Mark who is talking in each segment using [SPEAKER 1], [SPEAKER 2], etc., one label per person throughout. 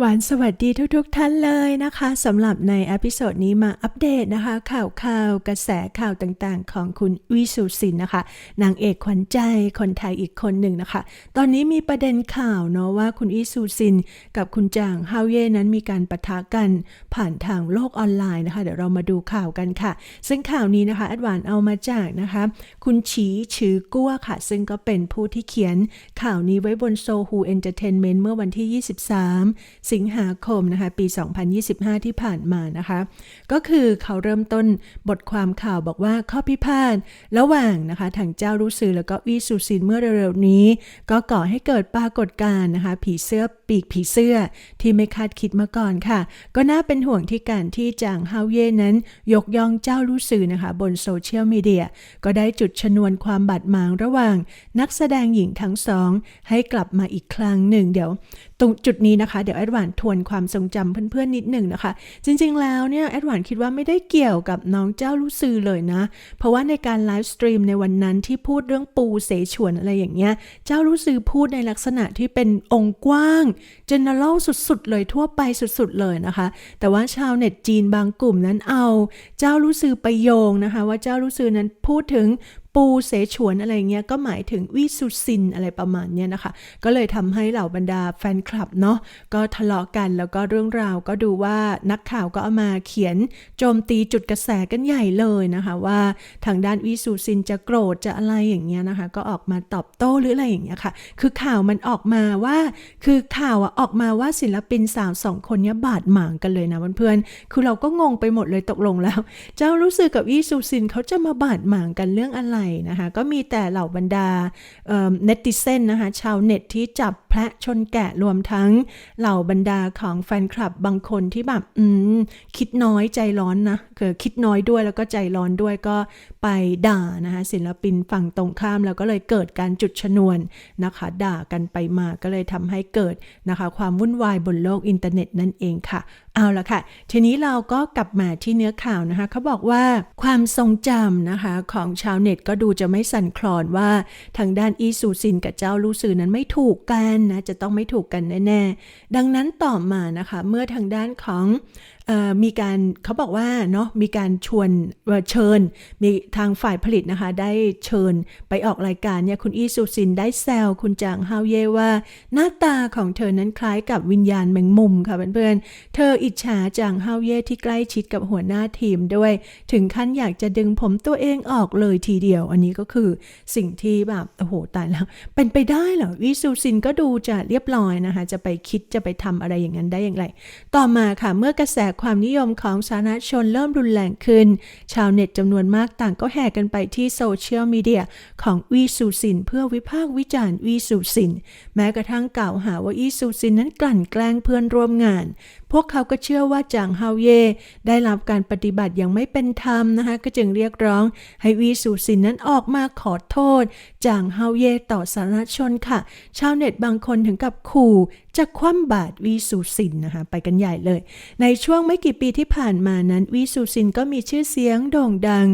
[SPEAKER 1] หวานสวัสดีทุกๆทท่านเลยนะคะสำหรับในอพิโซดนี้มาอัปเดตนะคะ ข่าวข่าวกระแสข่าวต่างๆ ของคุณวิสุสินนะคะ นางเอกขวัญใจคนไทยอีกคนหนึ่งนะคะ ตอนนี้มีประเด็นข่าวเนาะว่าคุณวิสุสิน กับคุณจางฮาวเย่นั้นมีการปะทะกันผ่านทางโลกออนไลน์นะคะ เดี๋ยวเรามาดูข่าวกันค่ะ ซึ่งข่าวนี้นะคะแอดวานเอามาจากนะคะ คุณฉีชือกั้วค่ะ ซึ่งก็เป็นผู้ที่เขียนข่าวนี้ไว้บนโซฮูเอนเตอร์เทนเมนต์เมื่อวันที่ 23สิงหาคมนะคะปี 2025 ที่ผ่านมานะคะ ก็คือเขาเริ่มต้นบทความข่าวบอกว่าข้อพิพาทระหว่างนะคะทางเจ้ารู้ซือแล้วก็วีสุซินเมื่อเร็วๆนี้ ก็ก่อให้เกิดปรากฏการณ์นะคะ ผีเสื้อปีกผีเสื้อที่ไม่คาดคิดมาก่อนค่ะ ก็น่าเป็นห่วงที่การที่จางฮาวเย่นั้น ยกย่องเจ้ารู้ซือนะคะ บนโซเชียลมีเดียก็ได้จุดชนวนความบาดหมางระหว่าง นักแสดงหญิงทั้งสอง ให้กลับมาอีกครั้งหนึ่งเดี๋ยว ตรงจุดนี้นะคะ เดี๋ยวแอดวานทวนความทรงจำเพื่อนๆนิดหนึ่งนะคะ จริงๆแล้วเนี่ยแอดวานคิดว่าไม่ได้เกี่ยวกับน้องเจ้ารู้ซือเลยนะ เพราะว่าในการไลฟ์สตรีมในวันนั้นที่พูดเรื่องปูเสฉวนอะไรอย่างเงี้ย เจ้ารู้ซือพูดในลักษณะที่เป็นองค์กว้าง general สุดๆ เลยทั่วไปสุดๆ เลยนะคะ แต่ว่าชาวเน็ตจีนบางกลุ่มนั้นเอา เจ้ารู้ซือไปโยงนะคะ ว่าเจ้ารู้ซือนั้นพูดถึง ปูเสฉวนอะไรเงี้ยก็หมายถึงวิสุซินอะไรประมาณเนี้ยนะคะ ก็เลยทำให้เหล่าบรรดาแฟนคลับเนาะก็ทะเลาะกันแล้วก็เรื่องราวก็ดูว่านักข่าวก็เอามาเขียนโจมตีจุดกระแสกันใหญ่เลยนะคะว่าทางด้านวิสุซินจะโกรธจะอะไรอย่างเงี้ยนะคะ ก็ออกมาตอบโต้หรืออะไรอย่างเงี้ยค่ะ คือข่าวมันออกมาว่า คือข่าวอะออกมาว่าศิลปินสาวสองคนเนี้ยบาดหมางกันเลยนะเพื่อนๆคือเราก็งงไปหมดเลยตกลงแล้ว เจ้ารู้สึกกับวิสุซินเขาจะมาบาดหมางกันเรื่องอะไรนะคะ ก็มีแต่เหล่าบรรดาเน็ตติเซนนะคะ ชาวเน็ตที่จับแพะชนแกะรวมทั้งเหล่าบรรดาของแฟนคลับบางคนที่แบบอืมคิดน้อยใจร้อนนะคือคิดน้อยด้วยแล้วก็ใจร้อนด้วยก็ไปด่านะคะศิลปินฝั่งตรงข้ามแล้วก็เลยเกิดการจุดชนวนนะคะ ด่ากันไปมาก็เลยทำให้เกิดนะคะ ความวุ่นวายบนโลกอินเทอร์เน็ตนั่นเองค่ะเอาละค่ะ ทีนี้เราก็กลับมาที่เนื้อข่าวนะคะเขาบอกว่าความทรงจำนะคะของชาวเน็ตก็ดูจะไม่สั่นคลอนว่าทางด้านอีซูซินกับเจ้าลูซือนั้นไม่ถูกกันนะจะต้องไม่ถูกกันแน่ๆ ดังนั้นต่อมานะคะ เมื่อทางด้านของ มีการเขาบอกว่าเนาะมีการชวนเชิญ มีทางฝ่ายผลิตนะคะ ได้เชิญไปออกรายการเนี่ยคุณอีซูซินได้แซวคุณจางฮาวเย่ว่า หน้าตาของเธอนั้นคล้ายกับวิญญาณแมงมุมค่ะเพื่อนๆเธออิจฉาจางฮาวเย่ที่ใกล้ชิดกับหัวหน้าทีมด้วย ถึงขั้นอยากจะดึงผมตัวเองออกเลยทีเดียว อันนี้ก็คือสิ่งที่แบบโอ้โหตายแล้ว เป็นไปได้เหรอวิซูซินก็ดูจะเรียบร้อยนะคะ จะไปคิดจะไปทำอะไรอย่างนั้นได้อย่างไร ต่อมาค่ะเมื่อกระแสความนิยมของสาธารณชนเริ่มรุนแรงขึ้น ชาวเน็ตจำนวนมากต่างก็แห่กันไปที่โซเชียลมีเดียของวีซูซิน เพื่อวิพากษ์วิจารณ์วีซูซิน แม้กระทั่งกล่าวหาว่าอีซูซินนั้นกลั่นแกล้งเพื่อนร่วมงาน พวกเขาก็เชื่อว่าจางเฮาเย่ได้รับการปฏิบัติอย่างไม่เป็นธรรมนะคะก็จึงเรียกร้องให้วีซูซินนั้นออกมาขอโทษจางเฮาเย่ต่อสาธารณชนค่ะ ชาวเน็ตบางคนถึงกับขู่จะคว่ำบาตรวีซูซินนะคะไปกันใหญ่เลย ในช่วงไม่กี่ปีที่ผ่านมานั้นวีซูซินก็มีชื่อเสียงโด่งดัง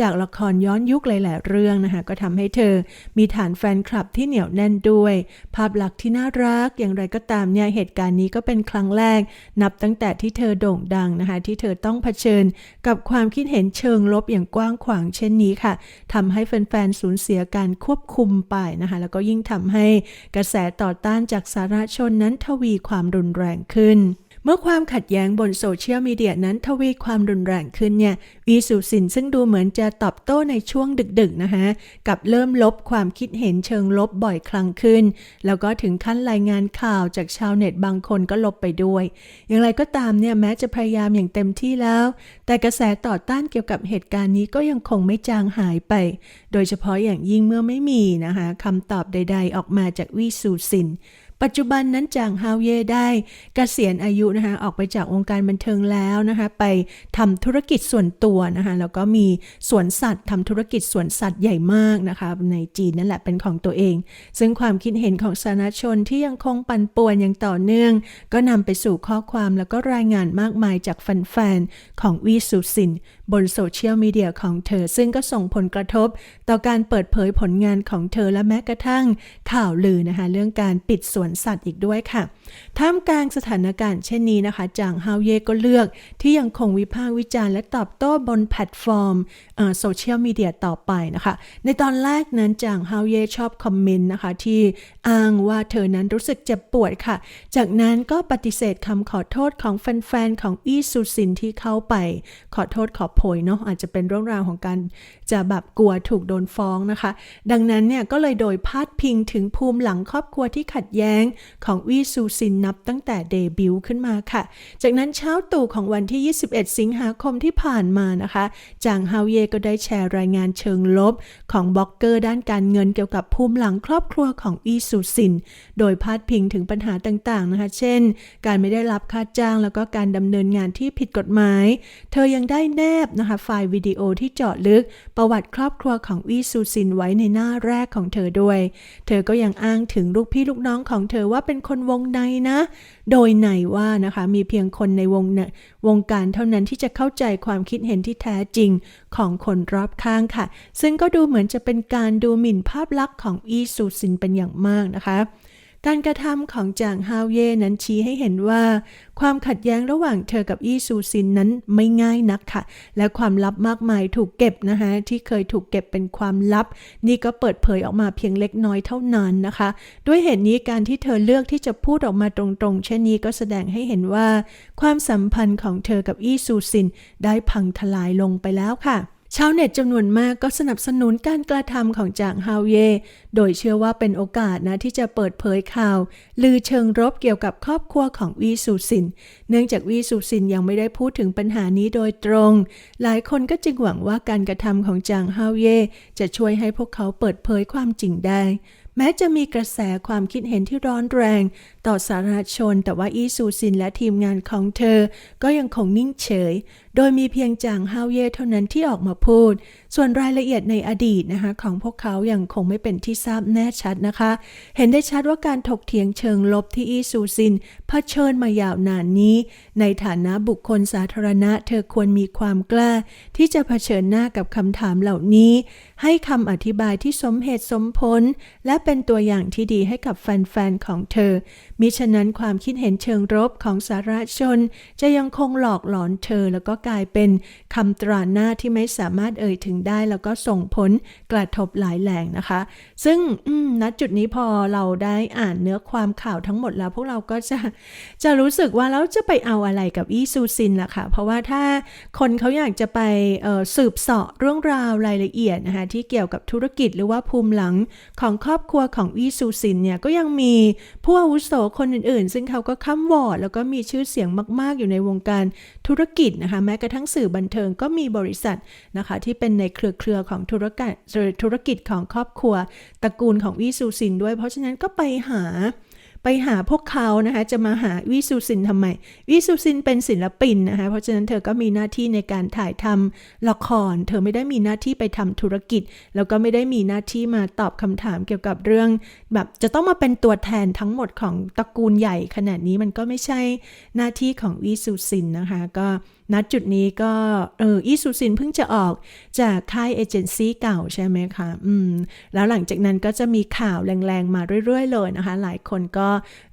[SPEAKER 1] จากละครย้อนยุคหลาย ๆ เรื่องนะคะก็ทำให้เธอมีฐานแฟนคลับที่เหนียวแน่นด้วย ภาพลักษณ์ที่น่ารักอย่างไรก็ตามเนี่ยเหตุการณ์นี้ก็เป็นครั้งแรก นับตั้งแต่ที่เธอโด่งดังนะคะที่เธอต้องเผชิญ กับความคิดเห็นเชิงลบอย่างกว้างขวางเช่นนี้ค่ะทำให้แฟน ๆ สูญเสียการควบคุมไปนะคะแล้วก็ยิ่งทำให้กระแสต่อต้านจากสาธารณชนนั้นทวีความรุนแรงขึ้น เมื่อความขัดแย้งบนโซเชียลมีเดียนั้นทวีความรุนแรงขึ้นเนี่ยวีสุสินซึ่งดูเหมือนจะตอบโต้ในช่วงดึกๆนะคะกับเริ่มลบความคิดเห็นเชิงลบบ่อยครั้งขึ้น แล้วก็ถึงขั้นรายงานข่าวจากชาวเน็ตบางคนก็ลบไปด้วย อย่างไรก็ตามเนี่ยแม้จะพยายามอย่างเต็มที่แล้ว แต่กระแสต่อต้านเกี่ยวกับเหตุการณ์นี้ก็ยังคงไม่จางหายไป โดยเฉพาะอย่างยิ่งเมื่อไม่มีนะคะคำตอบใด ๆ ออกมาจากวีสุสิน ปัจจุบันนั้นจางฮาวเย่ได้กเกษียณอายุนะคะออกไปจากวงการบันเทิงแล้วนะคะไปทำธุรกิจส่วนตัวนะคะแล้วก็มีสวนสัตว์ทำธุรกิจสวนสัตว์ใหญ่มากนะคะในจีนนั่นแหละเป็นของตัวเอง ซึ่งความคิดเห็นของสาธารณชนที่ยังคงปั่นป่วนอย่างต่อเนื่อง ก็นำไปสู่ข้อความแล้วก็รายงานมากมายจากแฟนๆของวีสุสิน บนโซเชียลมีเดียของเธอ ซึ่งก็ส่งผลกระทบ ต่อการเปิดเผยผลงานของเธอและแม้กระทั่งข่าวลือนะคะเรื่องการปิดสวนวนสัตว์อีกด้วยค่ะ ท่ามกลางสถานการณ์เช่นนี้นะคะ จางฮาวเย่ก็เลือกที่ยังคงวิพากษ์วิจารณ์และตอบโต้บนแพลตฟอร์มโซเชียลมีเดียต่อไปนะคะ ในตอนแรกนั้นจางฮาวเย่ชอบคอมเมนต์นะคะ ที่อ้างว่าเธอนั้นรู้สึกเจ็บปวดค่ะ จากนั้นก็ปฏิเสธคำขอโทษของแฟนๆของอีซูซินที่เข้าไป ขอโทษขอโพยเนาะอาจจะเป็นเรื่องราวของการจะแบบกลัวถูกโดนฟ้องนะคะ ดังนั้นเนี่ยก็เลยโดยพาดพิงถึงภูมิหลังครอบครัวที่ขัดแย้งของวีซูซินนับตั้งแต่เดบิวต์ขึ้นมาค่ะ จากนั้นเช้าตู่ของวันที่ 21 สิงหาคมที่ผ่านมานะคะ จางฮาวเย่ก็ได้แชร์รายงานเชิงลบของบล็อกเกอร์ด้านการเงินเกี่ยวกับภูมิหลังครอบครัวของอีซูซิน โดยพาดพิงถึงปัญหาต่างๆนะคะ เช่น การไม่ได้รับค่าจ้างแล้วก็การดำเนินงานที่ผิดกฎหมาย เธอยังได้แนบนะคะไฟล์วิดีโอที่เจาะลึก ประวัติครอบครัวของอีซูซินไว้ในหน้าแรกของเธอด้วย เธอก็ยังอ้างถึงลูกพี่ลูกน้องของเธอว่าเป็นคนวงในนะ โดยในว่านะคะมีเพียงคนในวงเนวงการเท่านั้นที่จะเข้าใจความคิดเห็นที่แท้จริงของคนรอบข้างค่ะ ซึ่งก็ดูเหมือนจะเป็นการดูหมิ่นภาพลักษณ์ของอีซูซินเป็นอย่างมากนะคะ การกระทำของจางฮาวเย่นั้นชี้ให้เห็นว่า ความขัดแย้งระหว่างเธอกับอีซูซินนั้นไม่ง่ายนักค่ะ และความลับมากมายถูกเก็บนะคะที่เคยถูกเก็บเป็นความลับ นี่ก็เปิดเผยออกมาเพียงเล็กน้อยเท่านั้นนะคะ ด้วยเหตุนี้การที่เธอเลือกที่จะพูดออกมาตรงๆ เช่นนี้ก็แสดงให้เห็นว่า ความสัมพันธ์ของเธอกับอีซูซินได้พังทลายลงไปแล้วค่ะ ชาวเน็ตจำนวนมากก็สนับสนุนการกระทำของจางฮาวเย่ โดยเชื่อว่าเป็นโอกาสนะที่จะเปิดเผยข่าว ลือเชิงรบเกี่ยวกับครอบครัวของวีซูซิน เนื่องจากวีซูซินยังไม่ได้พูดถึงปัญหานี้โดยตรง หลายคนก็จึงหวังว่าการกระทำของจางฮาวเย่จะช่วยให้พวกเขาเปิดเผยความจริงได้ แม้จะมีกระแสความคิดเห็นที่ร้อนแรง ต่อสาธารณชน แต่ว่าอีซูซินและทีมงานของเธอ ก็ยังคงนิ่งเฉย โดยมีเพียงจางฮาวเย่เท่านั้นที่ออกมาพูด ส่วนรายละเอียดในอดีตนะคะของพวกเขายังคงไม่เป็นที่ทราบแน่ชัดนะคะ เห็นได้ชัดว่าการถกเถียงเชิงลบที่อีซูซินเผชิญมายาวนานนี้ ในฐานะบุคคลสาธารณะ เธอควรมีความกล้า ที่จะเผชิญหน้ากับคำถามเหล่านี้ ให้คำอธิบายที่สมเหตุสมผลและเป็นตัวอย่างที่ดีให้กับแฟนๆของเธอมิฉะนั้นความคิดเห็นเชิงรบของสาธารชน จะยังคงหลอกหลอนเธอแล้วก็กลายเป็นคำตราหน้าที่ไม่สามารถเอ่ยถึงได้ แล้วก็ส่งผลกระทบหลายแหล่งนะคะ ซึ่งณจุดนี้พอเราได้อ่านเนื้อความข่าวทั้งหมดแล้ว พวกเราก็จะจะรู้สึกว่าแล้วจะไปเอาอะไรกับอีซูซินล่ะค่ะเพราะว่าถ้าคนเขาอยากจะไปสืบเสาะเรื่องราวรายละเอียดนะคะที่เกี่ยวกับธุรกิจหรือว่าภูมิหลังของครอบครัวของอีซูซินเนี่ยก็ยังมีผู้อาวุโสคนอื่นๆ ซึ่งเขาก็ค้ำวอร์ดแล้วก็มีชื่อเสียงมาก ๆ อยู่ในวงการธุรกิจนะคะแม้กระทั่งสื่อบันเทิงก็มีบริษัทนะคะที่เป็นในเครือเครือของธุรกิจธุรกิจของครอบครัวตระกูลของอีซูซินด้วย เพราะฉะนั้นก็ไปหา ไปหาพวกเขานะคะจะมาหาวิซูซินทำไม วิซูซินเป็นศิลปินนะคะเพราะฉะนั้นเธอก็มีหน้าที่ในการถ่ายทำละคร เธอไม่ได้มีหน้าที่ไปทำธุรกิจ แล้วก็ไม่ได้มีหน้าที่มาตอบคำถามเกี่ยวกับเรื่องแบบจะต้องมาเป็นตัวแทนทั้งหมดของตระกูลใหญ่ขนาดนี้มันก็ไม่ใช่หน้าที่ของวิซูซินนะคะก็ณจุดนี้ก็เอออีซูซินเพิ่งจะออกจากค่ายเอเจนซี่เก่าใช่ไหมคะ อืม แล้วหลังจากนั้นก็จะมีข่าวแรงๆ มาเรื่อยๆ เลยนะคะ หลายคนก็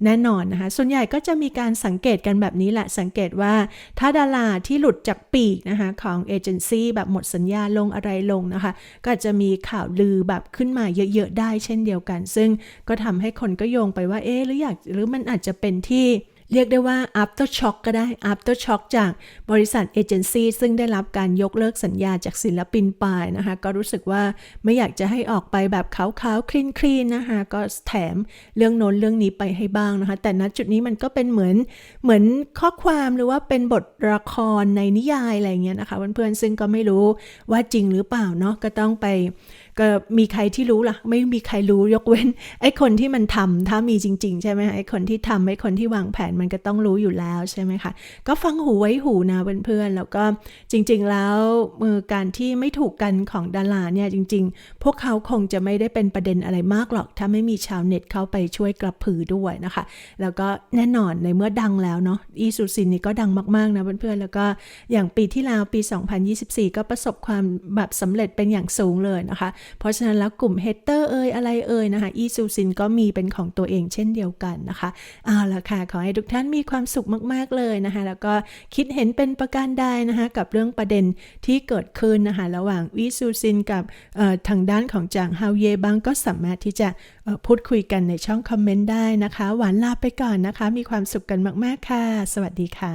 [SPEAKER 1] แน่นอนนะคะ ส่วนใหญ่ก็จะมีการสังเกตกันแบบนี้แหละ สังเกตว่าถ้าดาราที่หลุดจากปีกนะคะของเอเจนซี่แบบหมดสัญญาลงอะไรลงนะคะ ก็จะมีข่าวลือแบบขึ้นมาเยอะๆได้เช่นเดียวกัน ซึ่งก็ทำให้คนก็โยงไปว่าเอ๊หรืออยากหรือมันอาจจะเป็นที่ เรียกได้ว่า after shock ก็ได้ after shock จากบริษัทเอเจนซี่ซึ่งได้รับการยกเลิกสัญญาจากศิลปินไปนะคะ ก็รู้สึกว่าไม่อยากจะให้ออกไปแบบขาวๆ คลีนๆ นะคะ ก็แถมเรื่องโน้นเรื่องนี้ไปให้บ้างนะคะ แต่ณจุดนี้มันก็เป็นเหมือนเหมือนข้อความหรือว่าเป็นบทละครในนิยายอะไรเงี้ยนะคะเพื่อนๆซึ่งก็ไม่รู้ว่าจริงหรือเปล่าเนาะก็ต้องไป ก็มีใครที่รู้ล่ะ ไม่มีใครรู้ยกเว้น ไอ้คนที่มันทำถ้ามีจริง ๆ ใช่ไหมไอ้คนที่ทำไอ้คนที่วางแผนมันก็ต้องรู้อยู่แล้วใช่ไหมคะ ก็ฟังหูไว้หูนะเพื่อนๆแล้วก็จริง ๆ แล้วมือการที่ไม่ถูกกันของดาราเนี่ยจริง ๆ พวกเขาคงจะไม่ได้เป็นประเด็นอะไรมากหรอก ถ้าไม่มีชาวเน็ตเข้าไปช่วยกระพือด้วยนะคะ แล้วก็แน่นอนในเมื่อดังแล้วเนาะอีซูซินนี่ก็ดังมากๆนะเพื่อนๆแล้วก็อย่างปีที่แล้วปี 2024 ก็ประสบความแบบสำเร็จเป็นอย่างสูงเลยนะคะเพราะฉะนั้นแล้วกลุ่มเฮเตอร์เอ่ยอะไรเอ่ยนะคะอีซูซินก็มีเป็นของตัวเองเช่นเดียวกันนะคะเอาละค่ะ ขอให้ทุกท่านมีความสุขมากๆเลยนะคะ แล้วก็คิดเห็นเป็นประการใดนะคะ กับเรื่องประเด็นที่เกิดขึ้นนะคะ ระหว่างอีซูซินกับทางด้านของจางฮาวเยบางก็สามารถที่จะพูดคุยกันในช่องคอมเมนต์ได้นะคะ หวานลาไปก่อนนะคะ มีความสุขกันมาก ๆ ค่ะ สวัสดีค่ะ